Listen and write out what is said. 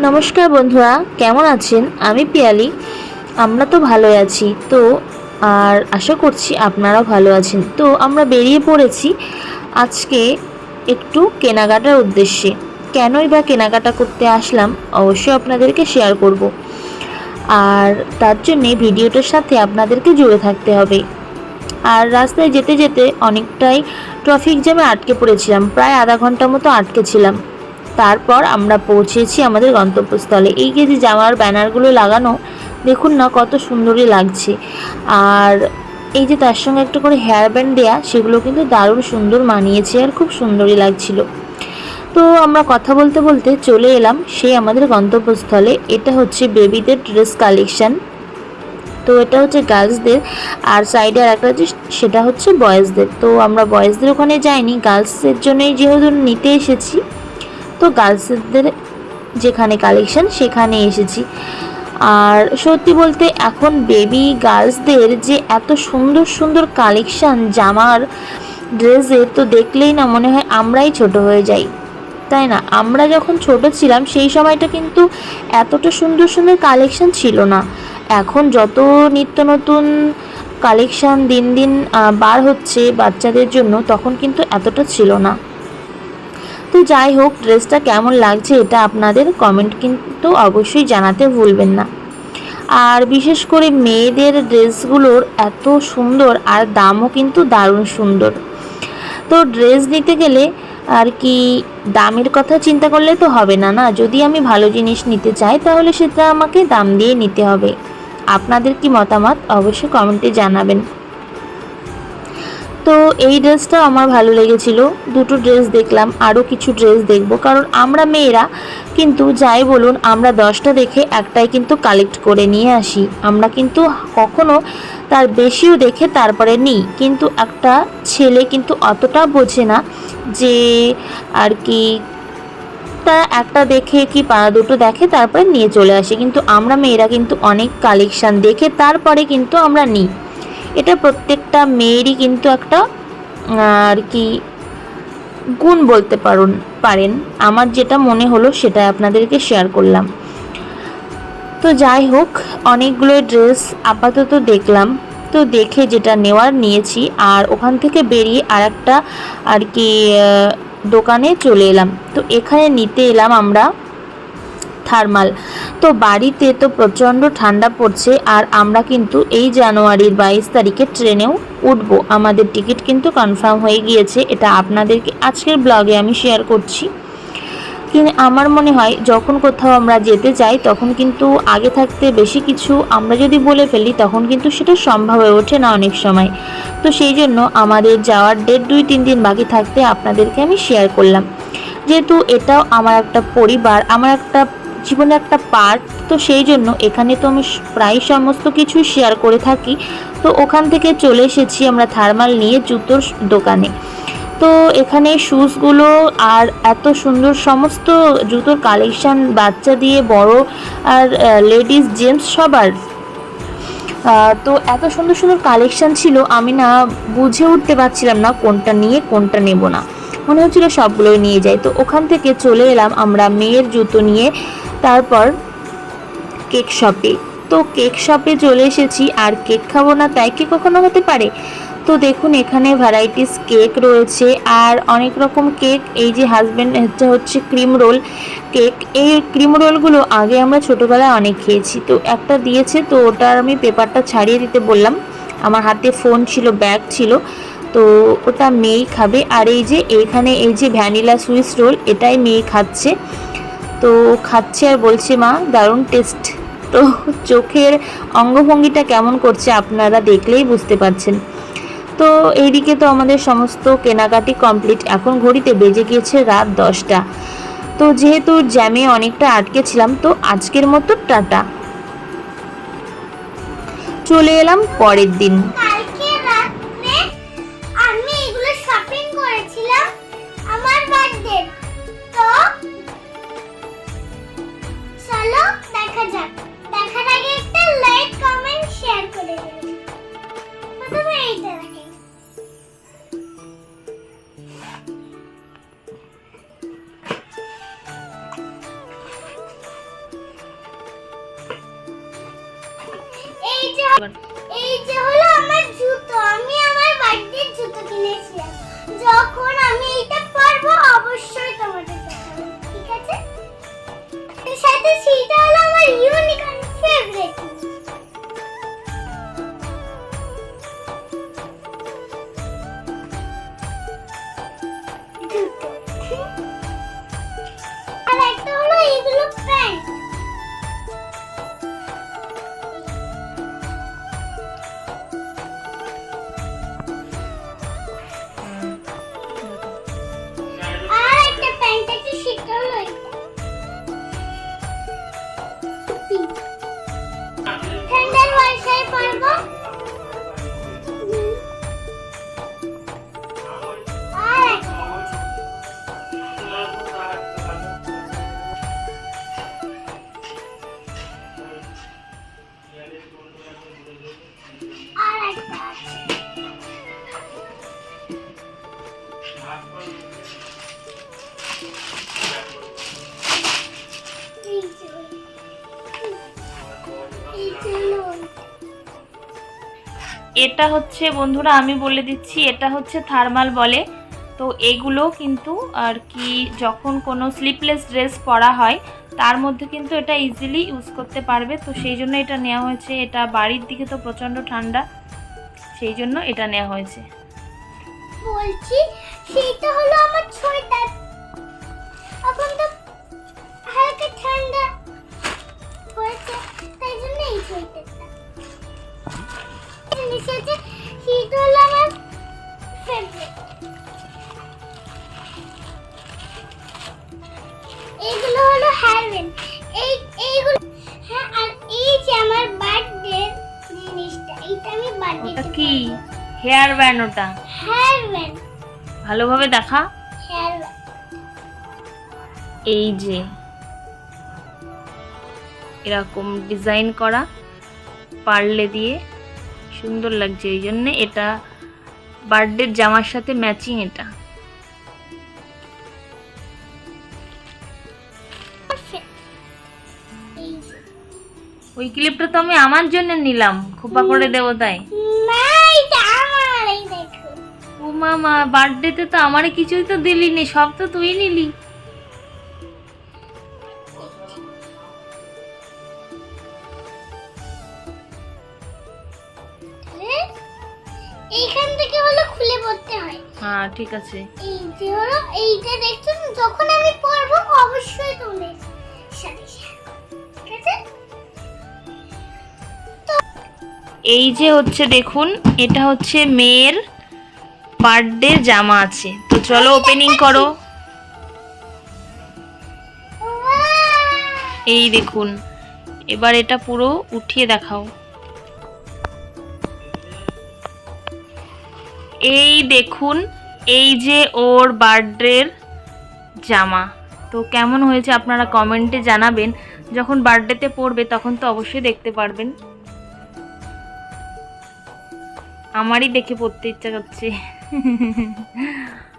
নমস্কার বন্ধুরা, কেমন আছেন? আমি পিয়ালি। আমরা তো ভালো আছি। তো, আর আশা করছি আপনারাও ভালো আছেন। তো, আমরা বেরিয়ে পড়েছি আজকে একটু কেনাকাটার উদ্দেশ্যে। কেনই বা কেনাকাটা করতে আসলাম, অবশ্যই আপনাদেরকে শেয়ার করব। আর তার জন্যে ভিডিওটার সাথে আপনাদেরকে জুড়ে থাকতে হবে। আর রাস্তায় যেতে যেতে অনেকটাই ট্রাফিক জ্যামে আটকে পড়েছিলাম। প্রায় আধা ঘণ্টা মতো আটকে ছিলাম। তারপর আমরা পৌঁছেছি আমাদের গন্তব্যস্থলে। এই যে যে জামার ব্যানারগুলো লাগানো, দেখুন না কত সুন্দরই লাগছে। আর এই যে তার সঙ্গে একটা করে হেয়ার ব্যান্ড দেয়া, সেগুলো কিন্তু দারুণ সুন্দর মানিয়েছে আর খুব সুন্দরই লাগছিল। তো আমরা কথা বলতে বলতে চলে এলাম সেই আমাদের গন্তব্যস্থলে। এটা হচ্ছে বেবিদের ড্রেস কালেকশান তো এটা হচ্ছে গার্লসদের আর সাইডে আর একটা সেটা হচ্ছে বয়েজদের তো আমরা বয়েজদের ওখানে যাইনি গার্লসের জন্যই যেহেতু নিতে এসেছি তো গার্লসদের যেখানে কালেকশন সেখানে এসেছি। আর সত্যি বলতে এখন বেবি গার্লসদের যে এত সুন্দর সুন্দর কালেকশন জামার ড্রেসের, তো দেখলেই না মনে হয় আমরাই ছোট হয়ে যাই। তাই না? আমরা যখন ছোট ছিলাম, সেই সময়টা কিন্তু এতটা সুন্দর সুন্দর কালেকশন ছিল না। এখন যত নিত্য নতুন কালেকশন দিন দিন বার হচ্ছে বাচ্চাদের জন্য, তখন কিন্তু এতটা ছিল না। তো যাই হোক, ড্রেসটা কেমন লাগছে এটা আপনাদের কমেন্ট কিন্তু অবশ্যই জানাতে ভুলবেন না। আর বিশেষ করে মেয়েদের ড্রেসগুলোর এত সুন্দর আর দামও কিন্তু দারুণ সুন্দর। তো ড্রেস নিতে গেলে আর কি দামের কথা চিন্তা করলে তো হবে না না? যদি আমি ভালো জিনিস নিতে চাই, তাহলে সেটা আমাকে দাম দিয়ে নিতে হবে। আপনাদের কি মতামত? অবশ্যই কমেন্টে জানাবেন। তো এই ড্রেসটা আমার ভালো লেগেছিল। দুটো ড্রেস দেখলাম আরও কিছু ড্রেস দেখব। কারণ আমরা মেয়েরা কিন্তু, যাই বলুন, আমরা দশটা দেখে একটাই কিন্তু কালেক্ট করে নিয়ে আসি। আমরা কিন্তু কখনো তার বেশিও দেখে তারপরে নিই। কিন্তু একটা ছেলে কিন্তু অতটা বোঝে না যে আর কি তা একটা দেখে কি পা দুটো দেখে তারপরে নিয়ে চলে আসে। কিন্তু আমরা মেয়েরা কিন্তু অনেক কালেকশান দেখে তারপরে কিন্তু আমরা নিই। এটা প্রত্যেকটা মেয়েরই কিন্তু একটা আর কি, গুণ বলতে পারুন, পারেন। আমার যেটা মনে হলো সেটা আপনাদেরকে শেয়ার করলাম। তো যাই হোক অনেকগুলো ড্রেস আপাতত দেখলাম। তো দেখে যেটা নেওয়ার নিয়েছি, আর ওখান থেকে বেরিয়ে আর একটা আর কি দোকানে চলে এলাম। তো এখানে নিতে এলাম আমরা থার্মাল। তো বাড়িতে তো প্রচণ্ড ঠান্ডা পড়ছে, আর আমরা কিন্তু এই জানুয়ারির বাইশ তারিখে ট্রেনেও উঠব। আমাদের টিকিট কিন্তু কনফার্ম হয়ে গিয়েছে, এটা আপনাদেরকে আজকের ব্লগে আমি শেয়ার করছি। কিন্তু আমার মনে হয় যখন কোথাও আমরা যেতে যাই, তখন কিন্তু আগে থাকতে বেশি কিছু আমরা যদি বলে ফেলি, তখন কিন্তু সেটা সম্ভব হয়ে ওঠে না অনেক সময়। তো সেই জন্য আমাদের যাওয়ার ডেট দুই, তিন দিন বাকি থাকতে আপনাদেরকে আমি শেয়ার করলাম। যেহেতু এটাও আমার একটা পরিবার, আমার একটা জীবনের একটা পার্ট তো সেই জন্য এখানে তো আমি প্রায় সমস্ত কিছু শেয়ার করে থাকি। তো ওখান থেকে চলে এসেছি আমরা থার্মাল নিয়ে জুতোর দোকানে। তো এখানে শুজগুলো আর এত সুন্দর সমস্ত জুতোর কালেকশান বাচ্চা দিয়ে বড় আর লেডিস জেন্টস সবার তো এত সুন্দর সুন্দর কালেকশান ছিল, আমি না বুঝে উঠতে পারছিলাম না কোনটা নিয়ে, কোনটা নেব না। মনে হচ্ছিল সবগুলোই নিয়ে যাই। তো ওখান থেকে চলে এলাম আমরা মেয়ের জুতো নিয়ে তারপর কেক শপে। তো কেক শপে চলে এসেছি, আর কেক খাব না তাই কি কখনো হতে পারে? তো দেখুন, এখানে ভ্যারাইটিস কেক রয়েছে, আর অনেক রকম কেক এই যে হাজব্যান্ড হচ্ছে ক্রিম রোল কেক এই ক্রিম রোলগুলো আগে আমরা ছোটোবেলায় অনেক খেয়েছি। তো একটা দিয়েছে, তো ওটার আমি পেপারটা ছাড়িয়ে দিতে বললাম। আমার হাতে ফোন ছিল ব্যাগ ছিল, তো ওটা মেয়েই খাবে। আর এই যে এইখানে এই যে ভ্যানিলা সুইস রোল এটাই মেয়ে খাচ্ছে। তো খাচ্ছে আর বলছে, মা, দারুণ টেস্ট তো চোখের অঙ্গভঙ্গিটা কেমন করছে আপনারা দেখলেই বুঝতে পারছেন। তো এইদিকে তো আমাদের সমস্ত কেনাকাটি কমপ্লিট এখন ঘড়িতে বেজে গিয়েছে রাত দশটা। তো যেহেতু জ্যামে অনেকটা আটকে ছিলাম, তো আজকের মতো টাটা। চলে এলাম পরের দিন। এই যে হলো আমার জুতো। আমি আমার বার্থডে জুতো কিনেছি। এটা হচ্ছে, বন্ধুরা, আমি বলে দিচ্ছি, এটা হচ্ছে থার্মাল বলে। তো এগুলো কিন্তু আর কি, যখন কোনো স্লিপলেস ড্রেস পরা হয়, তার মধ্যে কিন্তু এটা ইজিলি ইউজ করতে পারবে। তো সেই জন্য এটা নেওয়া হয়েছে। এটা বাড়ির দিকে তো প্রচণ্ড ঠান্ডা, সেই জন্য এটা নেওয়া হয়েছে। বলছি, সেটা হলো আমার সোয়েটার এখন তো হালকা ঠান্ডা। হয়েছে তাই জন্য এই সোয়েটারটা জিনিস আছে সেটা হলো আমার ফেভারিট এইগুলো হলো এই এইগুলো হ্যাঁ আর এই যে আমার বার্থডে জিনিসটা এইটা আমি বার্থডে ওটা কি? হেয়ার ব্যান্ড ওটা? হেয়ারব্যান্ড ভালোভাবে দেখা। এই যে এরকম ডিজাইন করা পার্লে দিয়ে সুন্দর লাগছে এই জন্যে এটা বার্থডের জামার সাথে ম্যাচিং এটা। ওই ক্লিপটা তো আমি আমার জন্য নিলাম খোপা করে দেবো তাই। ও মামা বার্থডেতে তো আমারে কিছুই তো দিলি নি সব তো তুই নিলি। হয় ঠিক আছে। এই যে হলো এইটা দেখছ না, যখন আমি পরবো অবশ্যই আছে? এই যে হচ্ছে দেখুন এটা হচ্ছে মেয়ের বার্থডে জামা আছে। তো চলো ওপেনিং করো। এই দেখুন এবার এটা পুরো উঠিয়ে দেখাও। এই দেখুন, এই যে ওর বার্থডের জামা। তো কেমন হয়েছে আপনারা কমেন্টে জানাবেন। যখন বার্থডেতে পড়বে তখন তো অবশ্যই দেখতে পারবেন। আমারই দেখে পড়তে ইচ্ছা করছে।